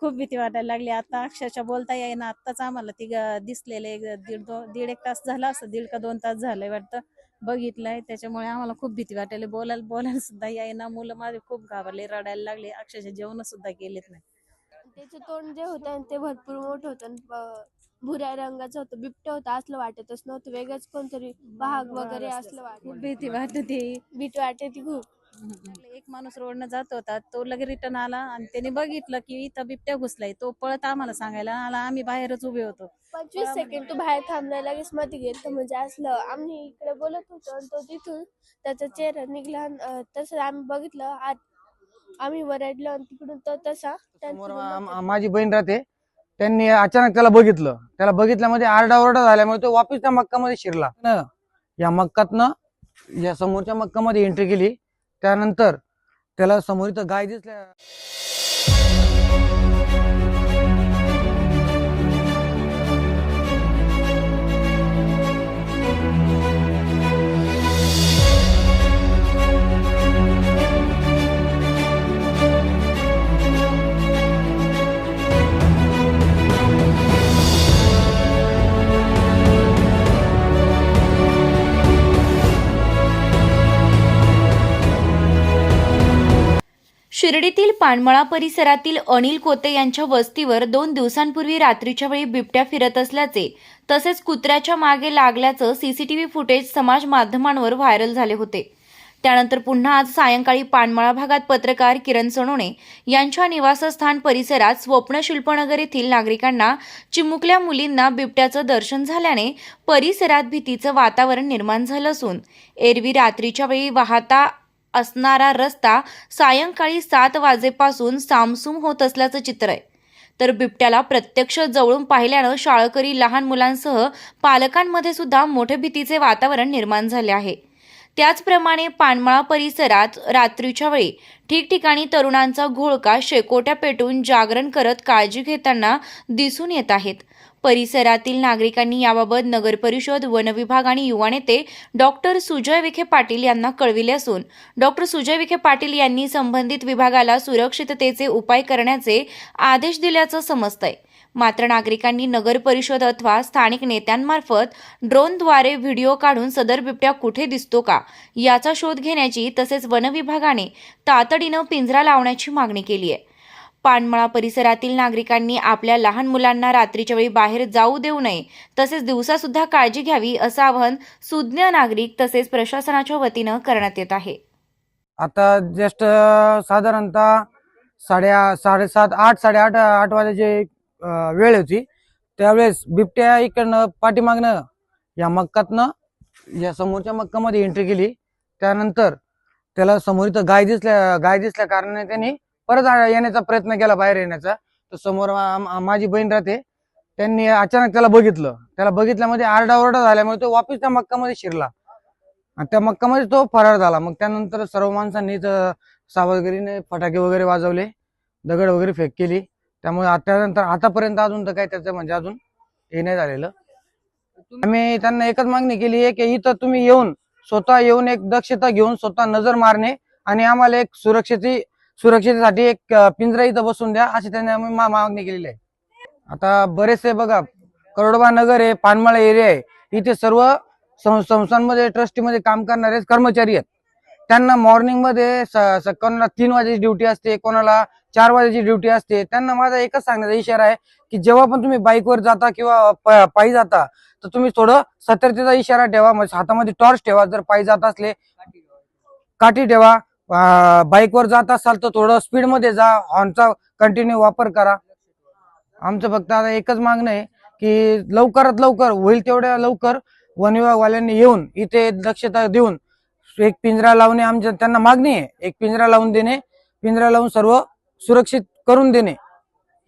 खूप भीती वाटायला लागली. आता अक्षरशः बोलता येईना. आत्ताच आम्हाला ती दिसलेले दीड दो दीड एक तास झाला असं दीड का दोन तास झालंय वाटतं. बघितलंय. त्याच्यामुळे आम्हाला खूप भीती वाटायला. बोलायला बोलायला सुद्धा येईना. मुलं माझे खूप घाबरले रडायला लागले. अक्षरशः जेवण सुद्धा केलेत नाही. त्याचं तोंड जे होतं ते भरपूर मोठं होतं. भुऱ्या रंगाचं होतं. बिबटं होतं असलं वाटतच नव्हतं. वेगळंच कोणतरी वाघ वगैरे असलं खूप वाटत भीती वाटते भीती वाटते ती खूप. एक माणूस रोडनं जात होता तो लगे रिटर्न आला आणि त्याने बघितलं की इथं बिबट्या घुसलाय. तो पळत आम्हाला सांगायला आला आम्ही बाहेरच उभे होतो. पंचवीस सेकंड तो बाहेर थांबला लगेच मध्ये गेलं म्हणजे असलं आम्ही इकडे बोलत होतो आणि तो तिथून त्याचा चेहरा निघला तसं आम्ही बघितलं. आत आम्ही वरडलो आणि तिकडून तो तसा समोर आम- माझी बहीण राहते. त्यांनी अचानक त्याला बघितलं. त्याला बघितल्यामध्ये आरडाओरडा झाल्यामुळे तो वापिस त्या मक्कामध्ये शिरला. न या मक्कातनं या समोरच्या मक्कामध्ये एंट्री केली. त्यानंतर त्याला समोर इथं गाय दिसल्या शिर्डीतील पानमळा परिसरातील अनिल कोते यांच्या वस्तीवर दोन दिवसांपूर्वी रात्रीच्या वेळी बिबट्या फिरत असल्याचे तसेच कुत्र्याच्या मागे लागल्याचं सीसीटीव्ही फुटेज समाज माध्यमांवर व्हायरल झाले होते. त्यानंतर पुन्हा आज सायंकाळी पानमळा भागात पत्रकार किरण सोनवणे यांच्या निवासस्थान परिसरात स्वप्नशिल्पनगर येथील नागरिकांना चिमुकल्या मुलींना बिबट्याचं दर्शन झाल्याने परिसरात भीतीचं वातावरण निर्माण झालं असून एरवी रात्रीच्या वेळी वाहता असणारा रस्ता सायंकाळी सात वाजेपासून सामसूम होत असल्याचं चित्र आहे. तर बिबट्याला प्रत्यक्ष जवळून पाहिल्यानं शाळकरी लहान मुलांसह पालकांमध्ये सुद्धा मोठे भीतीचे वातावरण निर्माण झाले आहे. त्याचप्रमाणे पानमळा परिसरात रात्रीच्या वेळी ठिकठिकाणी तरुणांचा घोळका शेकोट्या पेटून जागरण करत काळजी घेताना दिसून येत आहेत. परिसरातील नागरिकांनी याबाबत नगरपरिषद वनविभाग आणि युवा नेते डॉक्टर सुजय विखे पाटील यांना कळविले असून डॉक्टर सुजय विखे पाटील यांनी संबंधित विभागाला सुरक्षिततेचे उपाय करण्याचे आदेश दिल्याचं समजतंय. मात्र नागरिकांनी नगर परिषद अथवा स्थानिक नेत्यांमार्फत ड्रोनद्वारे व्हिडिओ काढून सदर बिबट्या कुठे दिसतो का याचा शोध घेण्याची तसेच वनविभागाने तातडीनं पिंजरा लावण्याची मागणी केली आहे पानमळा परिसरातील नागरिकांनी आपल्या लहान मुलांना रात्रीच्या वेळी बाहेर जाऊ देऊ नये तसेच दिवसा सुद्धा काळजी घ्यावी असं आवाहन सुज्ञ नागरिक तसेच प्रशासनाच्या वतीनं करण्यात येत आहे. आता जस्ट साधारणतः साडे साडेसात आठ साडेआठ आठ वाजायची वेळ होती. त्यावेळेस बिबट्या इकडनं पाठीमागनं या मक्कातनं या समोरच्या मक्कामध्ये एंट्री केली. त्यानंतर त्याला समोर इथं गाय दिसल्या गाय दिसल्या कारणाने त्यांनी परत येण्याचा प्रयत्न केला बाहेर येण्याचा. तर समोर माझी बहीण राहते. त्यांनी अचानक त्याला बघितलं. त्याला बघितल्यामध्ये आरडाओरडा झाल्यामुळे तो वापिस त्या मक्कामध्ये शिरला. आणि त्या मक्कामध्ये तो फरार झाला. मग त्यानंतर सर्व माणसांनी सावधगिरीने फटाके वगैरे वाजवले दगड वगैरे फेक केली. त्यामुळे त्यानंतर आतापर्यंत अजून तर काय त्याचं म्हणजे अजून हे नाही झालेलं. आम्ही त्यांना एकच मागणी केली आहे की इथं तुम्ही येऊन स्वतः येऊन एक दक्षता घेऊन स्वतः नजर मारणे आणि आम्हाला एक सुरक्षेची सुरक्षेसाठी एक पिंजरा इथं बसून द्या अशी त्यांनी मा- मागणी केलेली आहे. आता बरेचसे बघा करोडबा नगर आहे पानमाळा एरिया आहे इथे सर्व सं- संस्थांमध्ये ट्रस्टीमध्ये काम करणारे कर्मचारी आहेत. त्यांना मॉर्निंगमध्ये कोणाला तीन वाजेची ड्युटी असते कोणाला चार वाजेची ड्युटी असते. त्यांना माझा एकच सांगण्याचा इशारा आहे की जेव्हा पण तुम्ही बाईकवर जाता किंवा पायी जाता तर तुम्ही थोडं सतर्कतेचा इशारा ठेवा म्हणजे हातामध्ये टॉर्च ठेवा जर पायी जात असले काठी ठेवा. बाईकवर जात असाल तर थोडं स्पीडमध्ये जा. हॉर्नचा कंटिन्यू वापर करा. आमचं फक्त आता एकच मागणं आहे की लवकरात लवकर होईल तेवढ्या लवकर वन विभागवाल्यांनी येऊन इथे दक्षता देऊन एक पिंजरा लावणे आमच्या त्यांना मागणी आहे. एक पिंजरा लावून देणे पिंजरा लावून सर्व सुरक्षित करून देणे.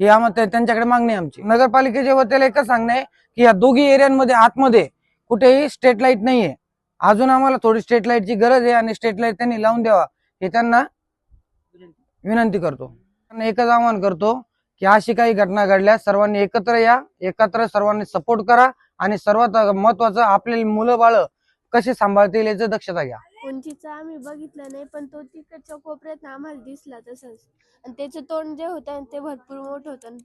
ही आम्हाला त्यांच्याकडे मागणी आहे आमची. नगरपालिकेच्या वतीला एकच सांगणं आहे की या दोघी एरियांमध्ये आतमध्ये कुठेही स्ट्रीट लाइट नाहीये. अजून आम्हाला थोडी स्ट्रीट लाईटची गरज आहे आणि स्ट्रीट लाइट त्यांनी लावून द्यावा. हे त्यांना विनंती करतो. त्यांना एकच आवाहन करतो की अशी काही घटना घडल्यास सर्वांनी एकत्र या एकत्र सर्वांनी सपोर्ट करा आणि सर्वात महत्वाचं आपले मुलं बाळ कसे सांभाळतील याची दक्षता घ्या. उंचीचा आम्ही बघितलं नाही पण तो तिकडच्या कोपऱ्यात आम्हाला दिसला तसंच. आणि त्याचं तोंड जे होतं ते भरपूर मोठं होतं.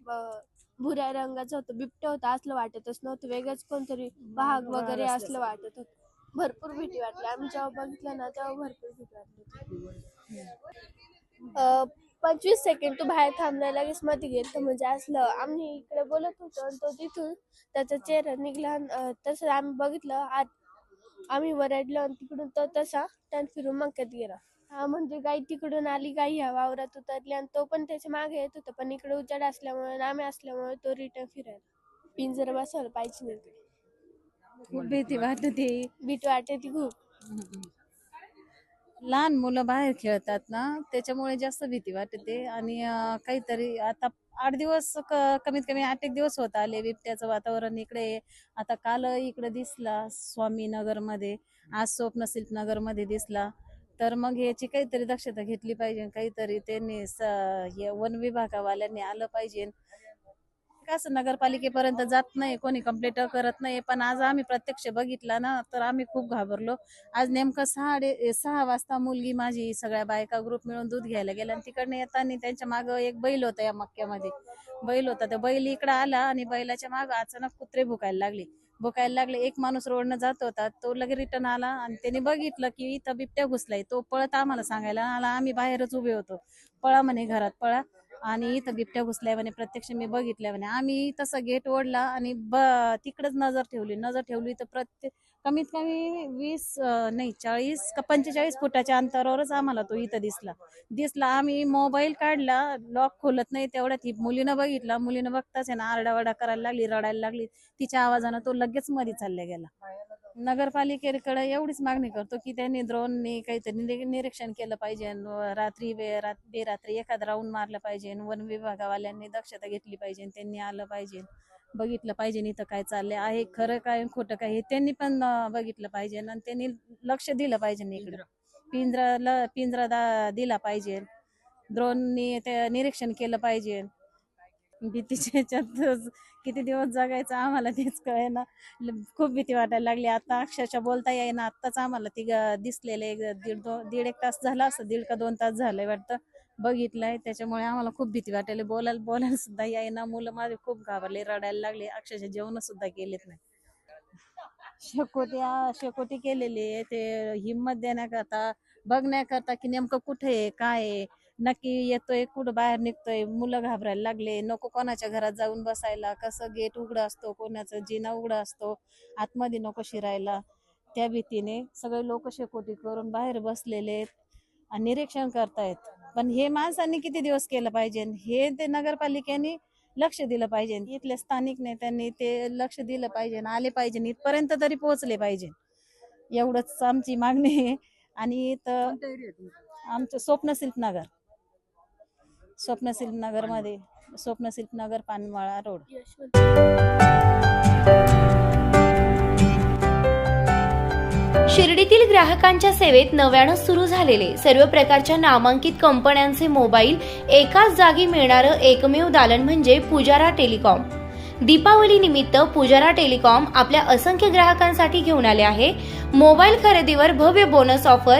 भुऱ्या रंगाचं होतं बिबटं होतं असलं वाटतच नव्हतं. वेगळंच कोणतरी वाघ वगैरे असलं वाटत होतं. भरपूर भीती वाटली. आम्ही जेव्हा बघितलं ना तेव्हा भरपूर भीती वाटली पंचवीस सेकंड तू बाहेर थांबला लगेच मध्ये गेलं म्हणजे असलं. आम्ही इकडे बोलत होतो आणि तो तिथून त्याचा चेहरा निघला आणि, तसं आम्ही बघितलं. आत आम्ही वरडलो आणि तिकडून तो तसा टर्न फिरून मक्यात गेला. हा म्हणजे गाई तिकडून आली गाई ह्या वावरात उतरली आणि तो पण त्याच्यामागे येत होता. पण इकडे उजाड असल्यामुळे आम्ही असल्यामुळे तो रिटर्न फिरायला. पिंजर बसवलं पाहिजे नाही खूप भीती वाटते. भीती वाटते खूप. लहान मुलं बाहेर खेळतात ना त्याच्यामुळे जास्त भीती वाटते. आणि काहीतरी आता आठ दिवस क- कमीत कमी आठ एक दिवस होत आले बिबट्याचं वातावरण इकडे. आता काल इकडे दिसला स्वामीनगरमध्ये आज स्वप्न नगरमध्ये दिसला. तर मग याची काहीतरी दक्षता घेतली पाहिजे. काहीतरी त्यांनी वन विभागावाल्यांनी आलं पाहिजे. कसं नगरपालिकेपर्यंत जात नाही कोणी कंप्लेंट करत नाही पण आज आम्ही प्रत्यक्ष बघितला ना तर आम्ही खूप घाबरलो. आज नेमकं साडे सहा वाजता मुलगी माझी सगळ्या बायका ग्रुप मिळून दूध घ्यायला गेला आणि तिकडनं येताना त्यांच्या माग एक बैल होता या मक्क्यामध्ये. बैल होता. तर बैल इकडं आला आणि बैलाच्या माग अचानक कुत्रे भुकायला लागले. भुकायला लागले. एक माणूस रोडनं जात होता. तो लगे रिटर्न आला आणि त्याने बघितलं की इथं बिबट्या घुसलाय. तो पळत आम्हाला सांगायला आला. आम्ही बाहेरच उभे होतो. पळा म्हणे घरात पळा. आणि इथं बिबट्या घुसल्या म्हणे प्रत्यक्ष मी बघितल्या म्हणे. आम्ही तसं गेट ओढला आणि ब तिकडच नजर ठेवली. नजर ठेवली तर प्रत्येक कमीत कमी वीस नाही चाळीस का पंचेचाळीस फुटाच्या अंतरावरच आम्हाला तो इथं दिसला. दिसला आम्ही मोबाईल काढला लॉक खोलत नाही तेवढ्यात ही मुलीनं बघितला. मुलीनं बघताच आहे ना आरडावडा करायला लागली रडायला लागली. तिच्या आवाजानं तो लगेच मध्ये चालल्या गेला. नगरपालिकेकडे एवढीच मागणी करतो की त्यांनी ड्रोननी काहीतरी निरीक्षण केलं पाहिजे रात्री बे- बेरात्री एखादं राऊंड मारलं पाहिजे वन विभागावाल्यांनी दक्षता घेतली पाहिजे त्यांनी आलं पाहिजे. बघितलं पाहिजे इथं काय चाललंय आहे खरं काय खोटं काय हे त्यांनी पण बघितलं पाहिजे आणि त्यांनी लक्ष दिलं पाहिजे इकडं. पिंजरा पिंजरा दा- दिला पाहिजे. ड्रोननी ते निरीक्षण केलं पाहिजे. भीतीच्या किती दिवस जगायचं आम्हाला तेच कळेना. खूप भीती वाटायला लागली. आता अक्षरशः बोलता येईना. आत्ताच आम्हाला ती दिसलेले एक दीड दोन दीड एक तास झाला असं दीड का दोन तास झालंय वाटतं. बघितलंय. त्याच्यामुळे आम्हाला खूप भीती वाटायला. बोलायला बोलायला सुद्धा येईना. मुलं माझे खूप घाबरले रडायला लागले. अक्षरशः जेवण सुद्धा केलेत नाही. शेकोटी शेकोटी केलेली आहे. ते हिंमत देण्याकरता बघण्याकरता की नेमकं कुठे आहे काय आहे? नक्की येतोय कुठं बाहेर निघतोय मुलं घाबरायला लागले नको कोणाच्या घरात जाऊन बसायला कसं गेट उघडं असतो कोणाचं जिना उघडा असतो आतमध्ये नको शिरायला. त्या भीतीने सगळे लोक शेकोटी करून बाहेर बसलेले आहेत आणि निरीक्षण करतायत. पण हे माणसांनी किती दिवस केलं पाहिजे? हे ते नगरपालिकेने लक्ष दिलं पाहिजे. इथल्या स्थानिक नेत्यांनी ते लक्ष दिलं पाहिजे आले पाहिजे इथपर्यंत तरी पोहोचले पाहिजे. एवढंच आमची मागणी आहे. आणि इथं आमचं स्वप्न नगर स्वप्न नगरमध्ये स्वप्न नगर पानमाळा रोड. शिर्डीतील ग्राहकांच्या सेवेत नव्यानं सुरू झालेले सर्व प्रकारच्या नामांकित कंपन्यांचे मोबाईल एकाच जागी मिळणारं एकमेव दालन म्हणजे पुजारा टेलिकॉम. दीपावली निमित्त पुजारा टेलिकॉम आपल्या असंख्य ग्राहकांसाठी घेऊन आले आहे. मोबाईल खरेदीवर भव्य बोनस ऑफर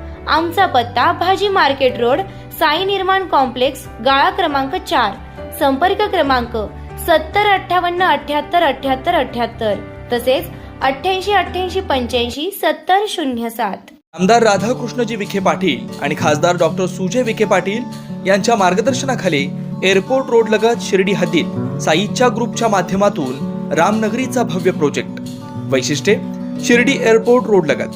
आमचा पत्ता भाजी मार्केट रोड साई निर्माण कॉम्प्लेक्स गाळा क्रमांक चार. संपर्क क्रमांक सत्तर अठ्ठावन्न अठ्याहत्तर अठ्याहत्तर अठ्याहत्तर. तसेच अठ्ठ्याऐंशी अठ्ठ्याऐंशी पंच्याऐंशी सत्तर शून्य सात. आमदार राधाकृष्णजी विखे पाटील आणि खासदार डॉक्टर सुजय विखे पाटील यांच्या मार्गदर्शनाखाली एअरपोर्ट रोड लगत शिर्डी हद्दीत साईच्या ग्रुपच्या माध्यमातून रामनगरीचा भव्य प्रोजेक्ट. वैशिष्ट्ये शिर्डी एअरपोर्ट रोड लगत.